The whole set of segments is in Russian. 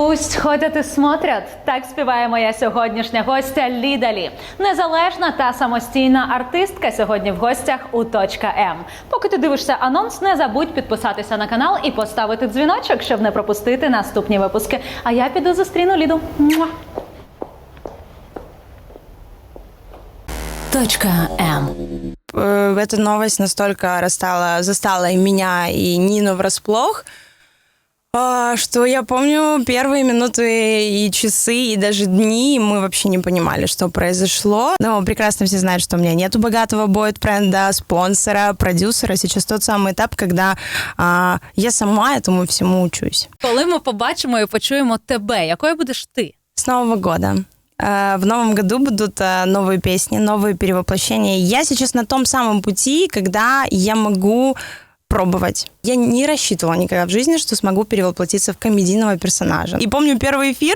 Пусть ходять і смотрять. Так співає моя сьогоднішня гостя Лідалі. Незалежна та самостійна артистка сьогодні в гостях у «Точка М». Поки ти дивишся анонс, не забудь підписатися на канал і поставити дзвіночок, щоб не пропустити наступні випуски. А я піду зустріну Ліду. Точка М. Э, Эта новость настолько расстала, застала и меня, и Нину врасплох, а, что я помню первые минуты и часы, и даже дни мы вообще не понимали, что произошло. Но прекрасно все знают, что у меня нету богатого бойт-бренда, спонсора, продюсера. Сейчас тот самый этап, когда а, я сама этому всему учусь. Коли ми побачимо і почуємо тебе, якою будеш ти? С Нового года. Э, В новом году будут э, новые песни, новые перевоплощения. Я сейчас на том самом пути, когда я могу пробовать. Я не рассчитывала никогда в жизни, что смогу перевоплотиться в комедийного персонажа. И помню первый эфир,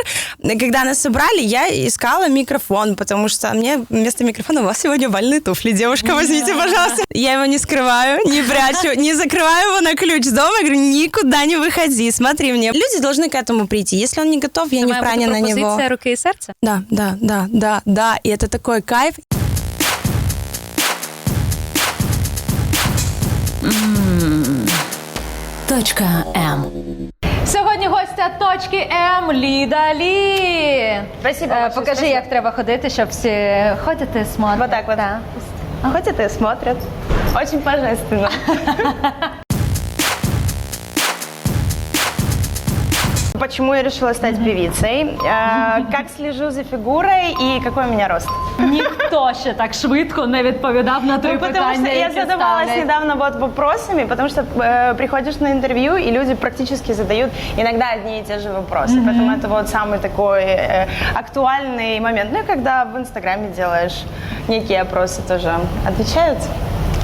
когда нас собрали, я искала микрофон, потому что мне вместо микрофона у вас сегодня бальные туфли. Девушка, возьмите, пожалуйста. Я его не скрываю, не прячу, не закрываю его на ключ дома. Я говорю, никуда не выходи, смотри мне. Люди должны к этому прийти. Если он не готов, я Це не має бути вправе на него. пропозиція руки і серця. Да, да, да, да, да. И это такой кайф. Точка М. Сьогодні гостя точки М Ліда Лі. Спасибо Е, Покажи, спасибо. як треба ходити, щоб всі ходити і смотрять. Вот так вот. Да. Ходят смотрят. Очень божественно. Почему я решила стать певицей? Э, Как слежу за фигурой и какой у меня рост? Ніхто ще так швидко не відповідав на твої Ну, потому питання. что я які задавалась ставлять. недавно вот вопросами, потому что э, приходишь на интервью, и люди практически задают иногда одни и те же вопросы. Поэтому это вот самый такой э, актуальный момент. Ну и когда в Инстаграме делаешь некие опросы, тоже отвечают,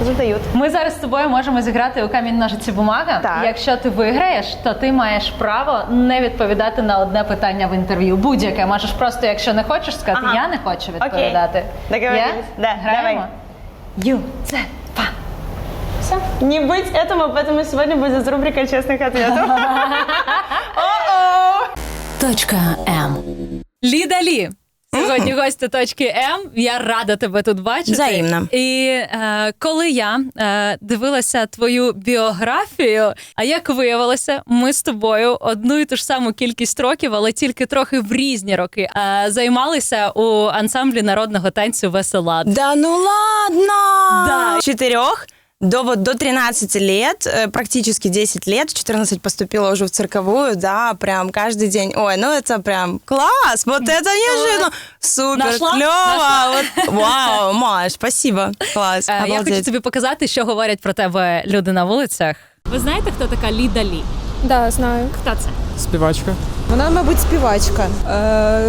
задают. Ми зараз з тобою можемо зіграти у камінь ножиці бумага. Так. Якщо ти виграєш, то ти маєш право не відповідати на одне питання в інтерв'ю. Будь-яке можеш просто, якщо не хочеш сказати, Ага. я не хочу Окей. відповідати. Договорились. Є? Да, Граємо? давай. Ю, це, па. Все. Не быть этому, поэтому сегодня будет рубрика честных ответов. О-о! Точка М. Ліда Лі. Сьогодні гостя точки М. Я рада тебе тут бачити. Взаємно. І е, коли я е, дивилася твою біографію, а як виявилося, ми з тобою одну і ту ж саму кількість років, але тільки трохи в різні роки, е, займалися у ансамблі народного танцю Весела. Да ну ладно! Да. Четырех до вот до 13 лет, э, практически 10 лет, в 14 поступила уже в цирковую, да, прям каждый день. Ой, ну это прям класс, вот это неожиданно. Супер, Нашла? клево. Нашла? Вот, вау, Маш, спасибо, класс, Е, я хочу обалдеть. тобі показати, що говорять про тебе люди на вулицях. Ви знаєте, хто така Ліда Лі? Да, знаю. Хто це? Співачка. Вона, мабуть, співачка.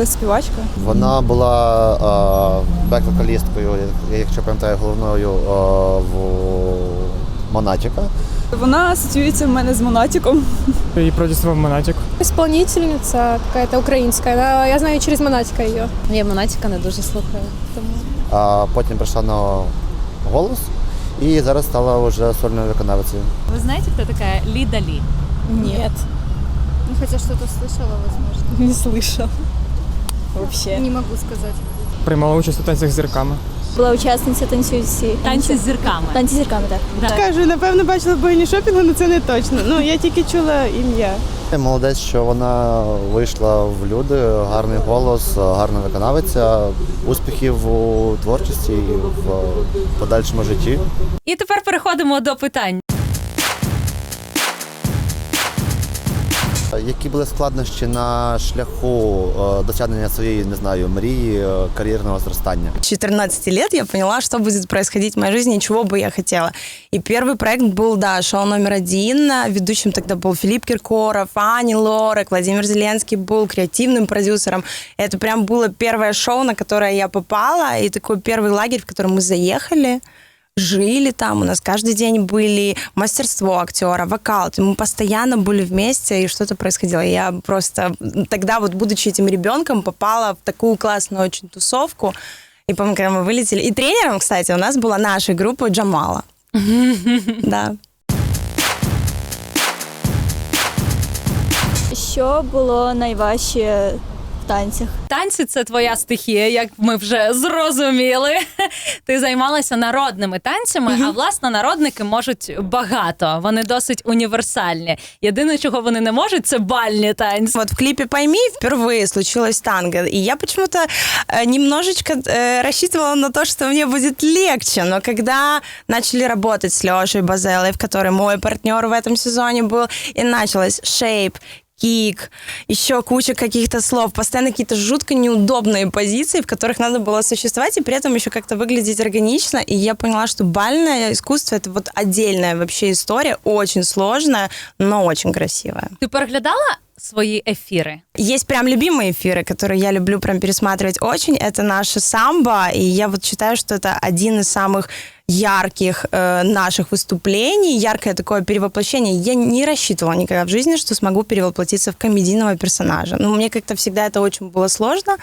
Е, співачка. Вона була е, бек-вокалісткою, якщо пам'ятаю, головною е, в Монатіка. Вона асоціюється в мене з Монатіком. І продюсував Монатік. Исполнительница какая-то украинская. Она- Я знаю через Монатика ее. Я Монатіка не дуже слухаю. Тому А потім прийшла на голос і зараз стала вже сольною виконавицею. Ви знаєте, хто така Ліда Лі? Ні, Ну, хотя что-то слышала, возможно. не слышав. Вообще. Не могу сказать. Приймала участь у танцях з зірками. Була учасниця танцюють всі. Танці з зірками. Танці з зірками, так. Кажу, напевно, бачила богині шопінгу, але це не точно. Ну, я тільки чула ім'я. Молодець, що вона вийшла в люди, гарний голос, гарна виконавиця, успіхів у творчості і в подальшому житті. І тепер переходимо до питань. Які були складнощі на шляху е, досягнення своєї, не знаю, мрії, е, кар'єрного зростання? 14 лет я поняла, что будет происходить в моей жизни и чего бы я хотела. И первый проект был, да, шоу номер один. Ведущим тогда был Филипп Киркоров, Ани Лорак, Владимир Зеленский был креативным продюсером. Это прям было первое шоу, на которое я попала, и такой первый лагерь, в который мы заехали жили там, у нас каждый день были мастерство актера, вокал, мы постоянно были вместе, и что-то происходило. Я просто тогда вот, будучи этим ребенком, попала в такую классную очень тусовку, и помню, когда мы вылетели. И тренером, кстати, у нас была наша группа Джамала. Да. Що було найважче танцях? Танці це твоя стихія, як ми вже зрозуміли. Ти займалася народними танцями, а власне народники можуть багато. Вони досить універсальні. Єдине, чого вони не можуть, це бальні танці. Вот в клипе «Пойми» впервые случилось танго, и я почему-то э, немножечко э, рассчитывала на то, что мне будет легче, но когда начали работать с Лешей Базелой, в которой мой партнер в этом сезоне был, и началось шейп, кик, еще куча каких-то слов, постоянно какие-то жутко неудобные позиции, в которых надо было существовать, и при этом еще как-то выглядеть органично. И я поняла, что бальное искусство — это вот отдельная вообще история, очень сложная, но очень красивая. Ти переглядала свої ефіри? Есть прям любимые эфиры, которые я люблю прям пересматривать очень. Это наша самбо, и я вот считаю, что это один из самых ярких э, наших выступлений, яркое такое перевоплощение. Я не рассчитывала никогда в жизни, что смогу перевоплотиться в комедийного персонажа. Ну, мне как-то всегда это очень было сложно.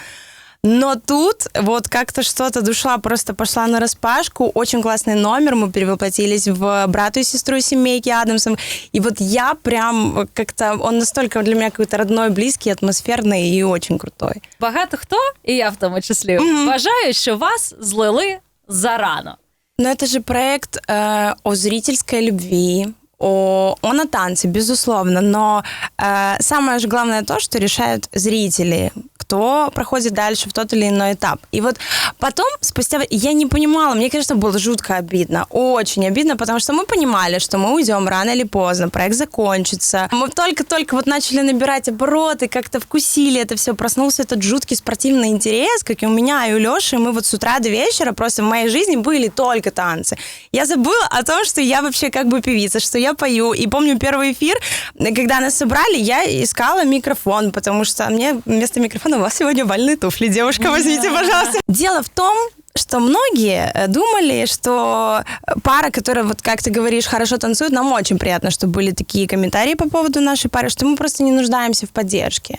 Но тут вот как-то что-то, душа просто пошла на распашку. Очень классный номер. Мы перевоплотились в брату и сестру семейки Адамсом. И вот я прям как-то... Он настолько для меня какой-то родной, близкий, атмосферный и очень крутой. Багато хто, і я в тому числі, вважаю, що вас злили зарано. Но это же проект э, о зрительской любви, о, о на танце, безусловно. Но э, самое же главное то, что решают зрители, кто проходит дальше в тот или иной этап. И вот потом, спустя... Я не понимала, мне, конечно, было жутко обидно, очень обидно, потому что мы понимали, что мы уйдем рано или поздно, проект закончится. Мы только-только вот начали набирать обороты, как-то вкусили это все, проснулся этот жуткий спортивный интерес, как и у меня, и у Леши. Мы вот с утра до вечера просто в моей жизни были только танцы. Я забыла о том, что я вообще как бы певица, что я пою. И помню первый эфир, когда нас собрали, я искала микрофон, потому что мне вместо микрофона у вас сегодня бальные туфли. Девушка, возьмите, пожалуйста. Дело в том, что многие э, думали, что пара, которая, вот как ты говоришь, хорошо танцует, нам очень приятно, что были такие комментарии по поводу нашей пары, что мы просто не нуждаемся в поддержке.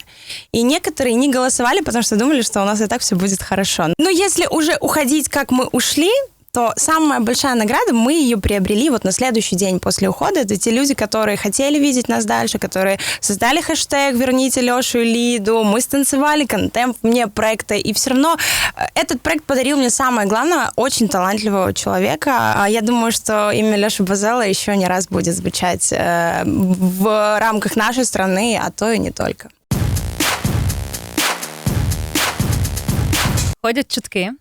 И некоторые не голосовали, потому что думали, что у нас и так все будет хорошо. Но если уже уходить, как мы ушли, то самая большая награда, мы ее приобрели вот на следующий день после ухода. Это те люди, которые хотели видеть нас дальше, которые создали хэштег «Верните Лешу и Лиду», мы станцевали контент мне проекта, и все равно э, этот проект подарил мне самое главное, очень талантливого человека. А Я думаю, что имя Леши Базела еще не раз будет звучать э, в рамках нашей страны, а то и не только. Ходять чутки,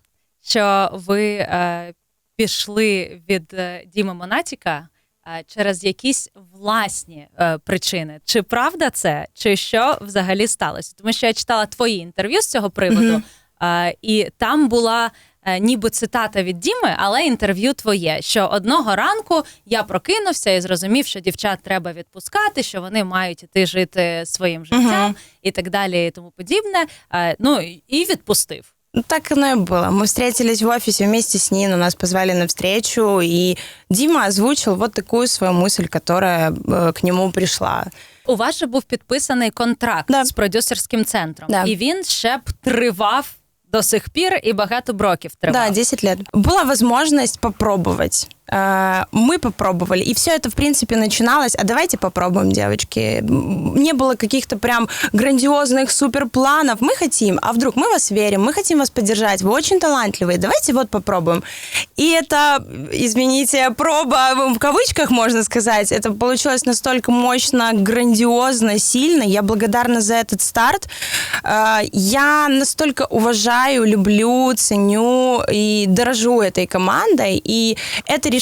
що ви е, пішли від е, Діми Монатіка е, через якісь власні е, причини. Чи правда це, чи що взагалі сталося? Тому що я читала твої інтерв'ю з цього приводу, е, і там була. Ніби цитата від Діми, але інтерв'ю твоє. Що одного ранку я прокинувся і зрозумів, що дівчат треба відпускати, що вони мають іти жити своїм життям і так далі, і тому подібне. Ну і відпустив. Ну, Так оно и было. Мы встретились в офисе вместе с Ниной, нас позвали на встречу, и Дима озвучил вот такую свою мысль, которая э, к нему пришла. У вас же був підписаний контракт Да. з продюсерським центром, Да. і він ще б тривав до сих пір і багато б років тривав. Да, 10 лет. Была возможность попробовать. Э, Мы попробовали, и все это, в принципе, начиналось. А давайте попробуем, девочки. Не было каких-то прям грандиозных суперпланов. Мы хотим, а вдруг мы вас верим, мы хотим вас поддержать, вы очень талантливые, давайте вот попробуем. И это, извините, проба в кавычках, можно сказать, это получилось настолько мощно, грандиозно, сильно. Я благодарна за этот старт. Э, Я настолько уважаю, люблю, ценю и дорожу этой командой. И это решение,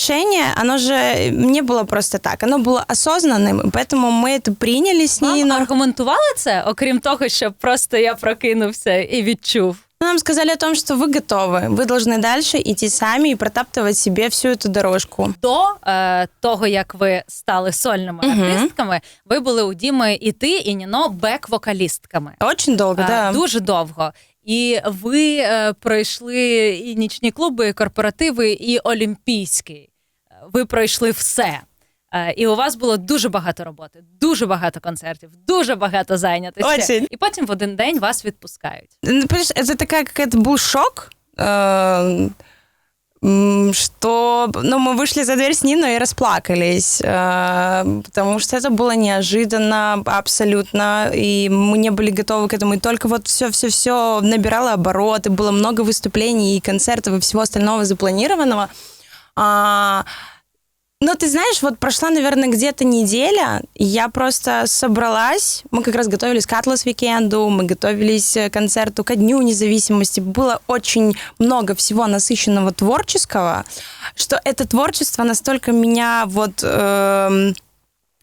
оно же не было просто так, оно было осознанным, и поэтому мы это приняли с Вам Ниной. аргументували це, окрім того, що просто я прокинувся і відчув. Нам сказали о том, что вы готовы, вы должны дальше идти сами и протаптывать себе всю эту дорожку. До е, того, як ви стали сольними Мгм. артистками, ви були у Діми і ти, і Ніно бек-вокалістками. Очень долго, Е, да. Дуже довго. І ви е, пройшли і нічні клуби, і корпоративи, і олімпійський. Ви пройшли все. Е, І у вас було дуже багато роботи, дуже багато концертів, дуже багато зайнятості. Очень. І потім в один день вас відпускають. Це така був шок. Что ну, мы вышли за дверь с Ниной и расплакались, э, потому что это было неожиданно абсолютно, и мы не были готовы к этому. И только вот все-все-все набирало обороты, было много выступлений и концертов и всего остального запланированного. Ну, ты знаешь, вот прошла, наверное, где-то неделя, я просто собралась, мы как раз готовились к Атлас Викенду, мы готовились к концерту ко Дню независимости, было очень много всего насыщенного творческого, что это творчество настолько меня вот... эм,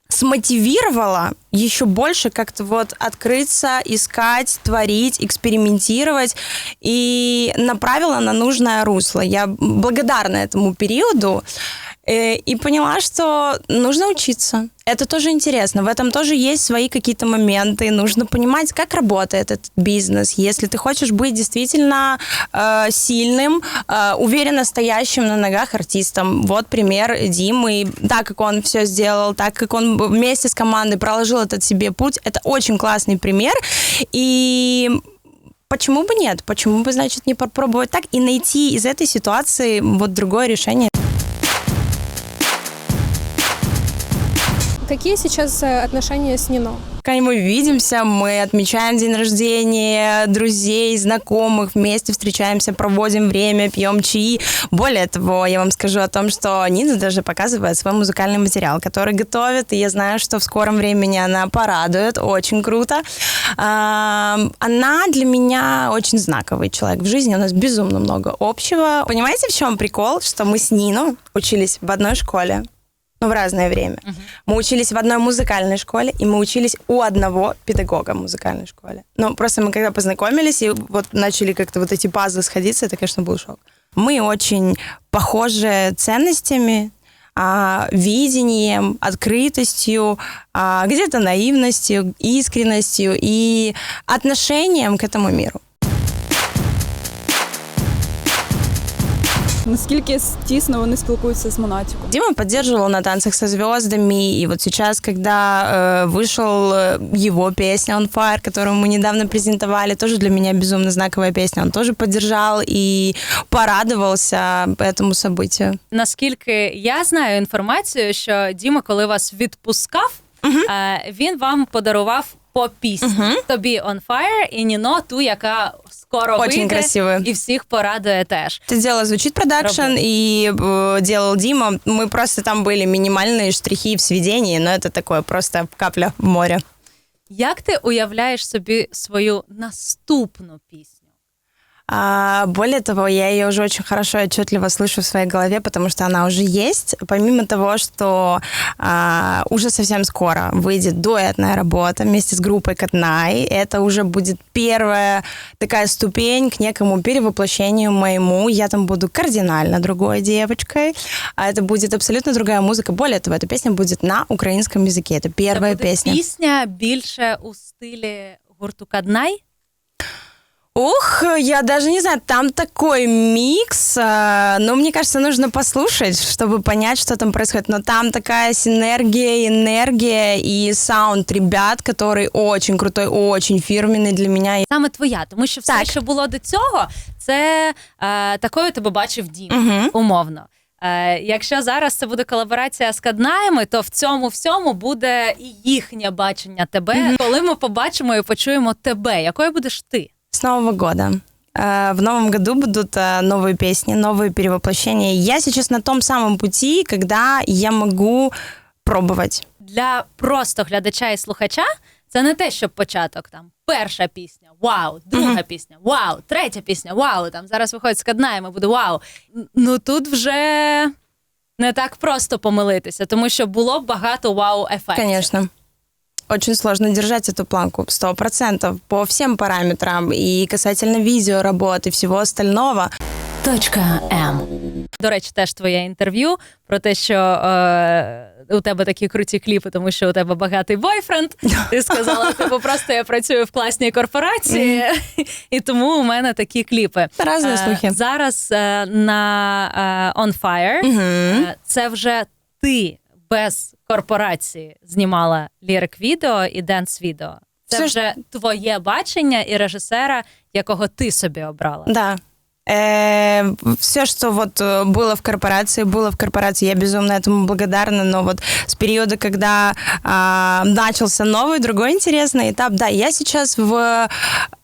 смотивировало еще больше как-то вот открыться, искать, творить, экспериментировать и направила на нужное русло. Я благодарна этому периоду. э, и поняла, что нужно учиться. Это тоже интересно. В этом тоже есть свои какие-то моменты. Нужно понимать, как работает этот бизнес. Если ты хочешь быть действительно э, сильным, э, уверенно стоящим на ногах артистом. Вот пример Димы. Так как он все сделал, так как он вместе с командой проложил этот себе путь. Это очень классный пример. И почему бы нет? Почему бы, значит, не попробовать так и найти из этой ситуации вот другое решение? Какие сейчас э, отношения с Нино? Когда мы видимся, мы отмечаем день рождения друзей, знакомых, вместе встречаемся, проводим время, пьем чаи. Более того, я вам скажу о том, что Нина даже показывает свой музыкальный материал, который готовит, и я знаю, что в скором времени она порадует, очень круто. А, Она для меня очень знаковый человек в жизни, у нас безумно много общего. Понимаете, в чем прикол? Что мы с Нино учились в одной школе, но в разное время. Мы учились в одной музыкальной школе, и мы учились у одного педагога в музыкальной школе. Ну, просто мы когда познакомились, и вот начали как-то вот эти пазлы сходиться, это, конечно, был шок. Мы очень похожи ценностями, а, видением, открытостью, а, где-то наивностью, искренностью и отношением к этому миру. Наскільки тісно вони спілкуються з Монатіком? Дима поддерживал на танцах со звездами, и вот сейчас, когда э, вышел э, его песня On Fire, которую мы недавно презентовали, тоже для меня безумно знаковая песня, он тоже поддержал и порадовался этому событию. Наскільки я знаю інформацію, що Діма, коли вас відпускав, е, він вам подарував по пісні. Тобі On Fire і Ніно, ту, яка скоро Очень вийде красивая. і всіх порадує теж. Это дело звучит продакшн, Работа. и э, делал Дима. Мы просто там были минимальные штрихи в сведении, но это такое просто капля в море. Як ти уявляєш собі свою наступну пісню? А, более того, я ее уже очень хорошо и отчетливо слышу в своей голове, потому что она уже есть. Помимо того, что а, уже совсем скоро выйдет дуэтная работа вместе с группой Катнай, это уже будет первая такая ступень к некому перевоплощению моему. Я там буду кардинально другой девочкой, а это будет абсолютно другая музыка. Более того, эта песня будет на украинском языке. Это первая Це буде песня. пісня більше у стилі гурту Каднай. Ух, я даже не знаю, там такой микс, а, но мне кажется, нужно послушать, чтобы понять, что там происходит. Но там такая синергия, энергия и саунд ребят, который очень крутой, очень фирменный для меня. Саме твоя, тому що все, Так. що було до цього, це е, такою тебе бачив Дім, Мгм. умовно. Е, якщо зараз це буде колаборація з Каднаями, то в цьому всьому буде і їхнє бачення тебе. Коли ми побачимо і почуємо тебе, якою будеш ти? С Нового года. Э, В новом году будут э, новые песни, новые перевоплощения. Я сейчас на том самом пути, когда я могу пробовать. Для просто глядача і слухача це не те, щоб початок там перша пісня, вау, друга пісня, вау, третя пісня, вау. Там зараз виходить з Каднаями, буде вау. Н- Ну тут вже не так просто помилитися, тому що було б багато вау-ефектів. Конечно. Очень сложно держать эту планку, сто процентов, по всем параметрам, и касательно видео, работы, всего остального. Точка М. До речі, теж твоє інтерв'ю про те, що е, у тебе такі круті кліпи, тому що у тебе багатий бойфренд. Ти сказала, типу, просто я працюю в класній корпорації, і тому у мене такі кліпи. Разні Е, слухи. Зараз е, на е, On Fire е, це вже ти без корпорації знімала лірик відео і денс відео. Це Все ж- вже твоє бачення і режисера, якого ти собі обрала. Да. все, что вот э, было в корпорации, было в корпорации, я безумно этому благодарна, но вот с периода, когда а, начался новый, другой интересный этап, да, я сейчас в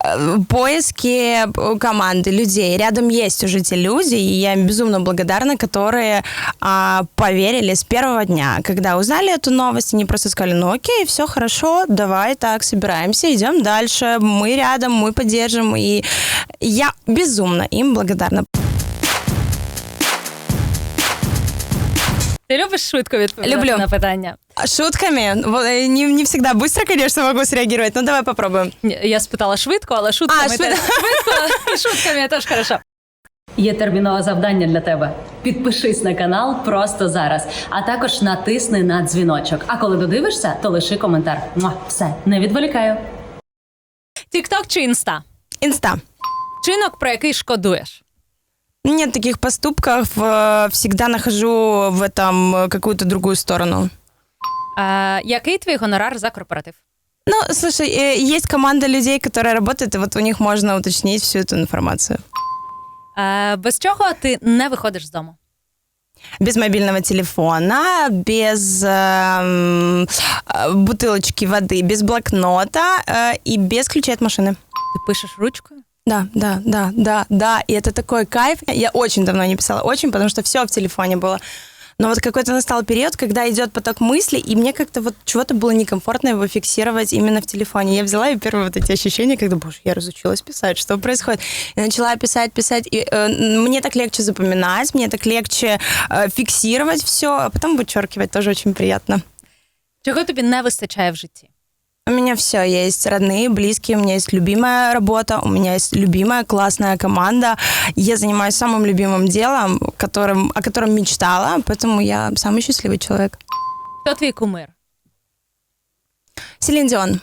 э, поиске команды людей. Рядом есть уже те люди, и я им безумно благодарна, которые а, поверили с первого дня, когда узнали эту новость, они просто сказали, ну окей, все хорошо, давай так, собираемся, идем дальше, мы рядом, мы поддержим, и я безумно им благодарна. Ти любиш швидко відповідати Люблю. на питання? Шутками, э, не, не всегда быстро, конечно, могу среагировать, но давай попробуем. Я спитала швидко, але шутками А, теж швидко. і шутками теж хорошо. Є термінове завдання для тебе. Підпишись на канал просто зараз, а також натисни на дзвіночок. А коли додивишся, то лиши коментар. Муа, Все, не відволікаю. Тікток чи інста? Инста. Чинок, про який шкодуєш? Нет таких поступков, всегда нахожу в этом какую-то другую сторону. Е, який твій гонорар за корпоратив? Ну, слушай, есть команда людей, которые работают, и вот у них можно уточнить всю эту информацию. Е, без чого ти не виходиш з дому? Без мобильного телефона, без э, бутылочки воды, без блокнота э, и без ключей от машины. Ти пишеш ручкою? Да, да, да, да, да. И это такой кайф. Я очень давно не писала, очень, потому что все в телефоне было. Но вот какой-то настал период, когда идет поток мыслей, и мне как-то вот чего-то было некомфортно его фиксировать именно в телефоне. Я взяла и первые вот эти ощущения, когда, боже, я разучилась писать, что происходит. И начала писать, писать. И, э, мне так легче запоминать, мне так легче э, фиксировать все, а потом вычеркивать тоже очень приятно. Чого тобі не вистачає в житті? У меня все есть родные, близкие, у меня есть любимая работа, у меня есть любимая классная команда. Я занимаюсь самым любимым делом, которым, о котором мечтала, поэтому я самый счастливый человек. Хто твій кумир? Селин Дион.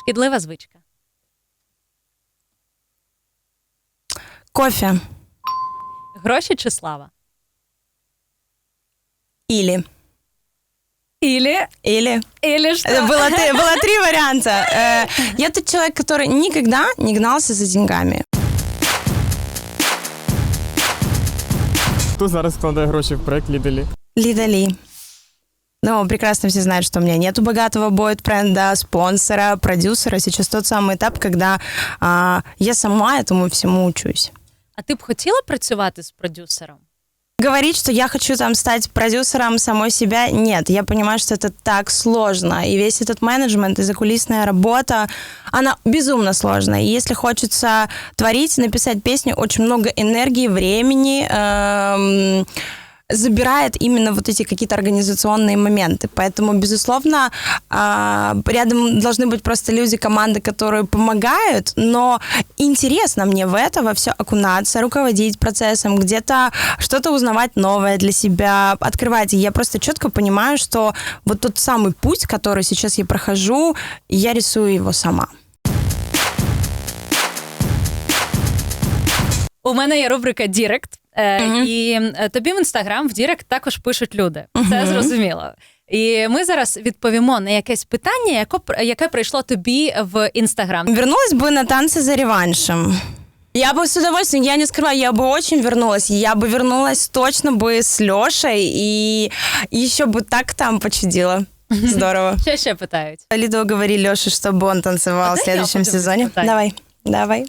Шкідлива звичка. Кофе. Гроші чи слава? Или. Ілі. Или. Ілі що? Это было, три- было три варианта. Э, Я тот человек, который никогда не гнался за деньгами. Хто зараз вкладає гроші в проект Ліделі? Лида Ли. Ну, прекрасно все знают, что у меня нету богатого бойт-бренда, спонсора, продюсера. Сейчас тот самый этап, когда а, я сама этому всему учусь. А ти б хотіла працювати з продюсером? Говорить, что я хочу там стать продюсером самой себя, нет. Я понимаю, что это так сложно. И весь этот менеджмент и закулисная работа, она безумно сложная. И если хочется творить, написать песню, очень много энергии, времени, эм, забирает именно вот эти какие-то организационные моменты. Поэтому, безусловно, а, рядом должны быть просто люди, команды, которые помогают, но интересно мне в это во все окунаться, руководить процессом, где-то что-то узнавать новое для себя, открывать. И я просто четко понимаю, что вот тот самый путь, который сейчас я прохожу, я рисую его сама. У мене є рубрика Дірект, е, і е, тобі в інстаграм в Дірект також пишуть люди. Це зрозуміло. І ми зараз відповімо на якесь питання, яко- яке прийшло тобі в інстаграм. Вернулась бы на танцы за реваншем. Я бы с удовольствием, я не скрываю, я бы очень вернулась. Я бы вернулась точно бы с Лешей и еще бы так там почудила. Здорово. Що ще питають? Лидо говори Леше, чтобы он танцевал А в дай я следующем подивлюсь сезоне. питание. Давай, давай,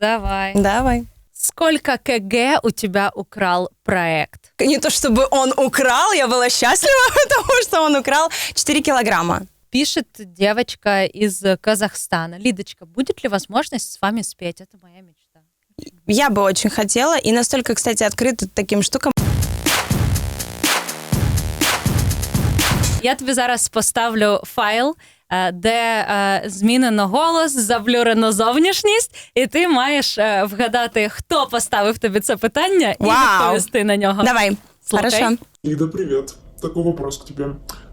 Давай. давай. Сколько КГ у тебя украл проект? Не то чтобы он украл, я была счастлива, потому что он украл 4 килограмма. Пишет девочка из Казахстана. Лидочка, будет ли возможность с вами спеть? Это моя мечта. Я бы очень хотела, и настолько, кстати, открыта таким штукам. Я тобі зараз поставлю файл, де е, змінено голос, заблюрено зовнішність, і ти маєш е, вгадати, хто поставив тобі це питання, і Вау. відповісти на нього. Давай, Слухай. хорошо. Лида, привет. Такой вопрос к тебе.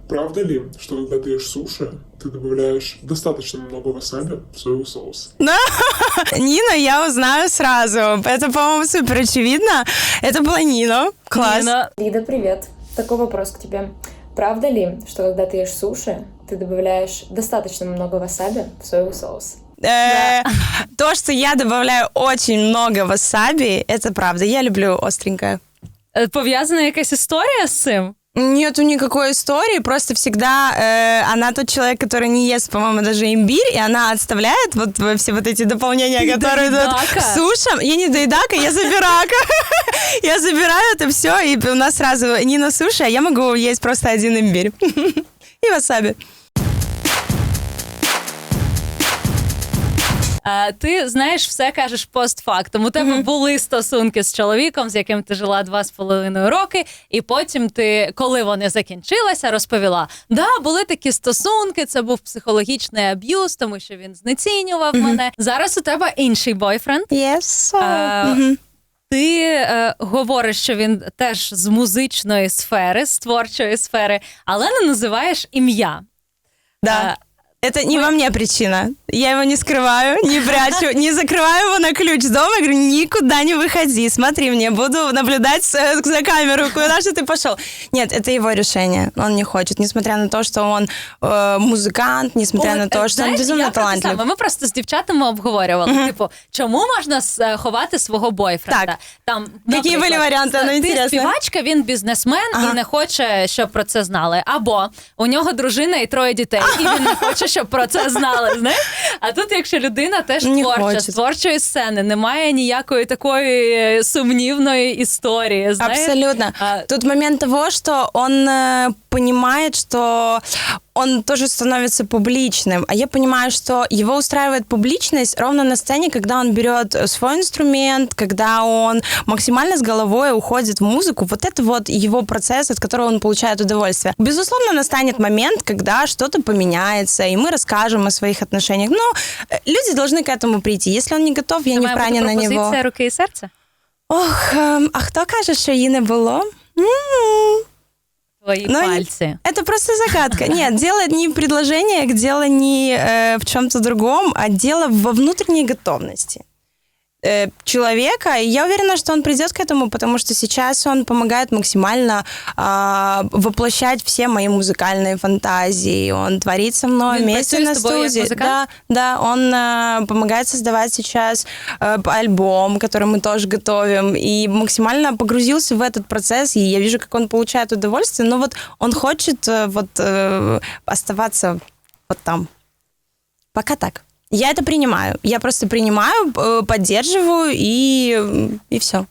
Правда ли, что когда ты ешь суши, ты добавляешь достаточно много васаби в соевый соус? Нина, я узнаю сразу. Это, по-моему, супер очевидно. Это была Нина. Класс. Ніна, Лида, привет. Такой вопрос к тебе. Правда ли, что когда ты ешь суши, ты добавляешь достаточно много васаби в соевый соус? Э, То, что я добавляю очень много васаби, это правда. Я люблю остренькое. Е, Пов'язана якась історія з цим? Нету никакой истории, просто всегда э, она тот человек, который не ест, по-моему, даже имбирь, и она отставляет вот во- все вот эти дополнения, которые идут доедака. к сушам. Я не доедака, я забирака. Я забираю это все, и у нас сразу не на суше, а я могу есть просто один имбирь. И васаби. Е, Ти знаєш, все кажеш постфактум. У тебе були стосунки з чоловіком, з яким ти жила два з половиною роки, і потім ти, коли вони закінчилися, розповіла: да, були такі стосунки, це був психологічний аб'юз, тому що він знецінював мене. Зараз у тебе інший бойфренд. Yes. Е, Ти е, говориш, що він теж з музичної сфери, з творчої сфери, але не називаєш ім'я. Да. Это не во мне причина. Я его не скрываю, не прячу, не закрываю его на ключ дома. Я говорю, никуда не выходи, смотри мне, буду наблюдать с- за камеру, куда же ты пошел. Нет, это его решение. Он не хочет, несмотря на то, что он э, музыкант, несмотря От, на е, то, что он знаєш, безумно я про те талантлив. саме. Ми просто з дівчатами обговорювали. Типу, чому можна с- е, ховати свого бойфренда? Так. Там, Які наприклад, були варіанти? Ну, Ти інтересно. співачка, він бізнесмен Ага. і не хоче, щоб про це знали. Або у нього дружина і троє дітей, і він не хоче, щоб про це знали. Знаєш? А тут, якщо людина теж Не творча, хоче. з творчої сцени, немає ніякої такої е, сумнівної історії. Знаєш? Абсолютно. А, Тут момент того, что он э, понимает, что он тоже становится публичным. А я понимаю, что его устраивает публичность ровно на сцене, когда он берет свой инструмент, когда он максимально с головой уходит в музыку. Вот это вот его процесс, от которого он получает удовольствие. Безусловно, настанет момент, когда что-то поменяется, и мы расскажем о своих отношениях. Но э, люди должны к этому прийти. Если он не готов, я це не має вправе бути на него. пропозиція руки і серця? Ох, ем, а хто каже, що її не було? М, Твої Ну, пальці. Это просто загадка. Нет, дело не в предложениях, дело не э, в чем-то другом, а дело во внутренней готовности э, человека. И я уверена, что он придет к этому, потому что сейчас он помогает максимально а, воплощать все мои музыкальные фантазии. Он творит со мной Він вместе на студии. Да, да, он э, помогает создавать сейчас э, альбом, который мы тоже готовим, и максимально погрузился в этот процесс, и я вижу, как он получает удовольствие, но вот он хочет э, вот э, оставаться вот там. Пока так. Я это принимаю. Я просто принимаю, э, поддерживаю и, и все.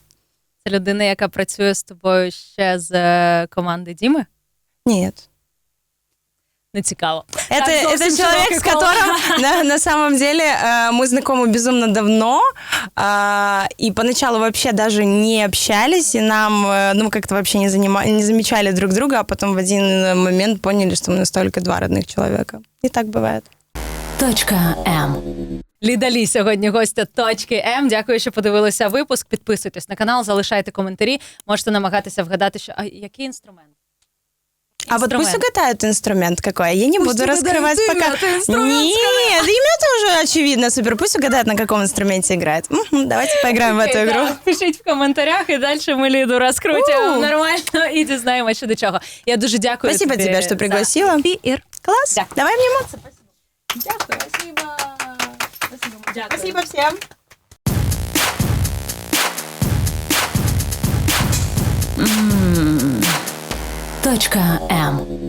Це людина, яка працює з тобою ще з е, команди Діми? Нет. Не цікаво. Это, Так, это зовсім человек, широкий с кол. которым на, на самом деле э, мы знакомы безумно давно, а, и поначалу вообще даже не общались, и нам, э, ну, как-то вообще не, занима- не замечали друг друга, а потом в один момент поняли, что мы настолько два родных человека. И так бывает. Точка М. Ліда Лі сьогодні гостя точки М. Дякую, що подивилися випуск. Підписуйтесь на канал, залишайте коментарі. Можете намагатися вгадати, що а який інструмент. А вот пусть угадают инструмент какой. Я не Пусть буду угадают раскрывать имя, пока. ты инструмент Нет, имя тоже очевидно. Супер. Пусть угадают, на каком инструменте играет. Мгм, давайте поиграем в эту игру. Так, пишіть в коментарях, і далі ми Ліду розкрутимо У. нормально і дізнаємося, що до чого. Я дуже дякую. Спасибо тобі тебе, что за пригласила. ефір. Класс. Дякую. Давай обниматься. Дякую. Спасибо. Дякую. Спасибо всем. Точка М.